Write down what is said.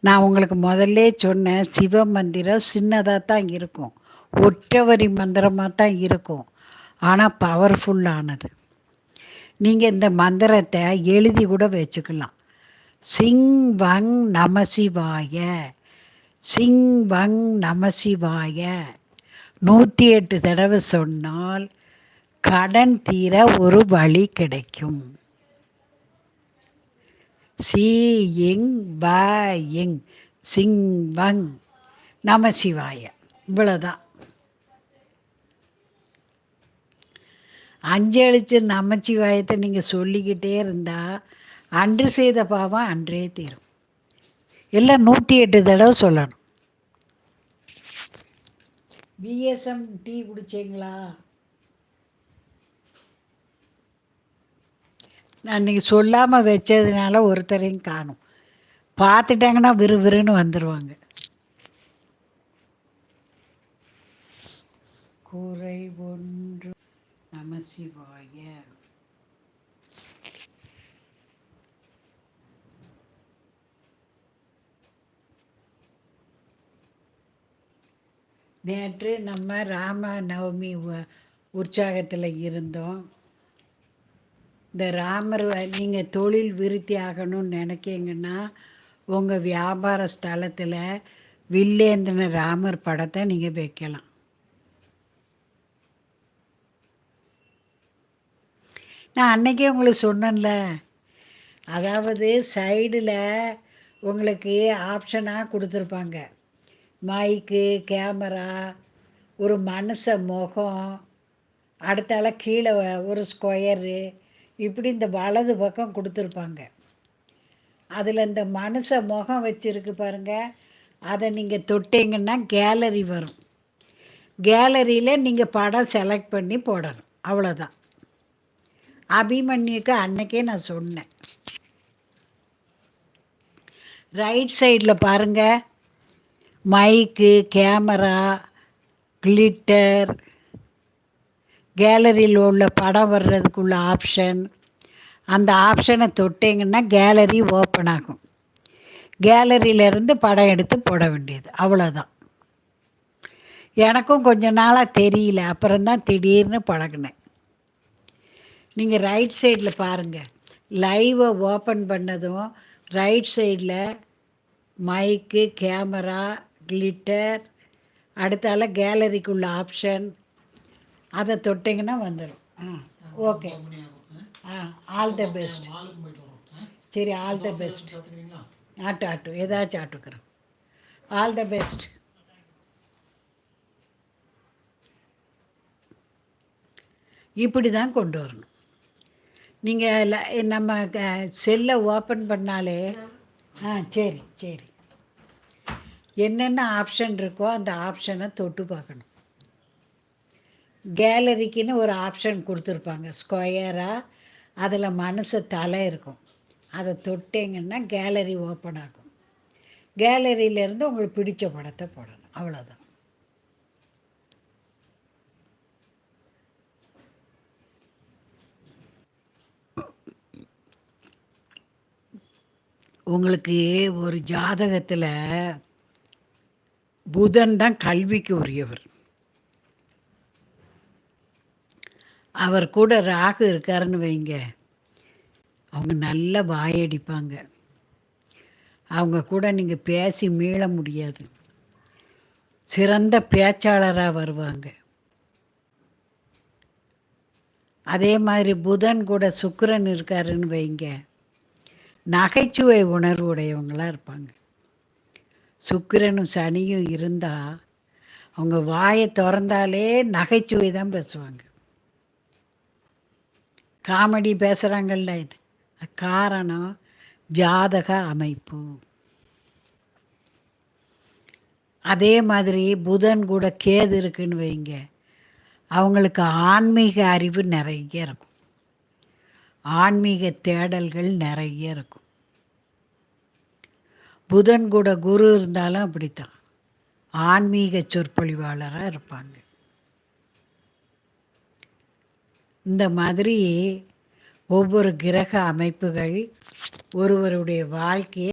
நான் உங்களுக்கு முதல்லே சொன்னேன் சிவ மந்திரம் சின்னதாக தான் இருக்கும். ஒற்றவரி மந்திரமாக தான் இருக்கும். ஆனால் பவர்ஃபுல்லானது நீங்கள் இந்த மந்திரத்தை எழுதி கூட வச்சுக்கலாம். சிங் வங் நமசிவாய சிங் வங் நமசிவாய நூற்றி எட்டு தடவை சொன்னால் கடன் தீர ஒரு வழி கிடைக்கும். சி இங் ப இங் சிங் வங் நமசிவாய இவ்வளோதான் அஞ்சழிச்சு நமச்சிவாயத்தை நீங்கள் சொல்லிக்கிட்டே இருந்தால் அன்று செய்த பாவம் அன்றே தீரும். எல்லாம் நூற்றி எட்டு தடவை சொல்லணும். பிஎஸ்எம் டீ குடிச்சிங்களா? நான் இன்னைக்கு சொல்லாமல் வச்சதுனால ஒருத்தரையும் காணும். பார்த்துட்டாங்கன்னா விறு விறுன்னு வந்துடுவாங்க குறை ஒன்று நமசிவாய நேற்று நம்ம ராம நவமி உற்சாகத்தில் இருந்தோம். இந்த ராமர் நீங்கள் தொழில் விருத்தி ஆகணும்னு நினைக்கிங்கன்னா உங்கள் வியாபார ஸ்தலத்தில் வில்லேந்தின ராமர் படத்தை நீங்கள் வைக்கலாம். நான் அன்னைக்கே உங்களுக்கு சொன்னேன்ல. அதாவது சைடில் உங்களுக்கு ஆப்ஷனாக கொடுத்துருப்பாங்க. மைக்கு கேமரா ஒரு மனுஷ முகம் அடுத்தால கீழே ஒரு ஸ்கொயரு இப்படி இந்த வலது பக்கம் கொடுத்துருப்பாங்க. அதில் இந்த மனுஷ முகம் வச்சுருக்கு பாருங்கள் அதை நீங்கள் தொட்டிங்கன்னா கேலரி வரும். கேலரியில் நீங்கள் படம் செலக்ட் பண்ணி போடணும். அவ்வளோதான் அபிமன்யுக்கு அன்னைக்கே நான் சொன்னேன். ரைட் சைடில் பாருங்கள் மைக்கு கேமரா கிளிட்டர் கேலரியில் உள்ள படம் வர்றதுக்குள்ள ஆப்ஷன் அந்த ஆப்ஷனை தொட்டிங்கன்னா கேலரி ஓப்பன் ஆகும். கேலரியிலேருந்து படம் எடுத்து போட வேண்டியது. அவ்வளோதான் எனக்கும் கொஞ்ச நாளாக தெரியல. அப்புறம்தான் திடீர்னு பழகினேன். நீங்கள் ரைட் சைடில் பாருங்கள் லைவை ஓப்பன் பண்ணதும் ரைட் சைடில் மைக்கு கேமரா கிளிட்டர் அடுத்தால கேலரிக்குள்ள ஆப்ஷன் அதை தொட்டிங்கன்னா வந்துடும். ஆ ஓகே. ஆ ஆல் த பெஸ்ட் சரி ஆல் த பெஸ்ட் ஆட்டு ஆட்டு ஏதாச்சும் ஆட்டுக்கிறோம் ஆல் த பெஸ்ட் இப்படி தான் கொண்டு வரணும். நீங்கள் நம்ம செல்லை ஓப்பன் பண்ணாலே ஆ சரி சரி. என்னென்ன ஆப்ஷன் இருக்கோ அந்த ஆப்ஷனை தொட்டு பார்க்கணும். கேலரிக்குன்னு ஒரு ஆப்ஷன் கொடுத்துருப்பாங்க. ஸ்கொயராக அதில் மனசு தலை இருக்கும். அதை தொட்டிங்கன்னா கேலரி ஓப்பன் ஆகும். கேலரியிலேருந்து உங்களுக்கு பிடிச்ச படத்தை போடணும். அவ்வளோதான் உங்களுக்கு ஒரு ஜாதகத்தில் புதன் தான் கல்விக்கு உரியவர். அவர் கூட ராகு இருக்காருன்னு வைங்க. அவங்க நல்ல வாயடிப்பாங்க. அவங்க கூட நீங்கள் பேசி மீள முடியாது. சிறந்த பேச்சாளராக வருவாங்க. அதே மாதிரி புதன் கூட சுக்கரன் இருக்காருன்னு வைங்க. நகைச்சுவை உணர்வு உடையவங்களாக இருப்பாங்க. சுக்கிரனும் சனியும் இருந்தால் அவங்க வாயை திறந்தாலே நகைச்சுவை தான் பேசுவாங்க. காமெடி பேசுகிறாங்கல்ல இது. காரணம் ஜாதக அமைப்பு. அதே மாதிரி புதன் கூட கேது இருக்குன்னு வைங்க. அவங்களுக்கு ஆன்மீக அறிவு நிறைய இருக்கும். ஆன்மீக தேடல்கள் நிறைய இருக்கும். புதன் கூட குரு இருந்தாலும் அப்படித்தான். ஆன்மீக சொற்பொழிவாளராக இருப்பாங்க. இந்த மாதிரி ஒவ்வொரு கிரக அமைப்புகள் ஒருவருடைய வாழ்க்கையை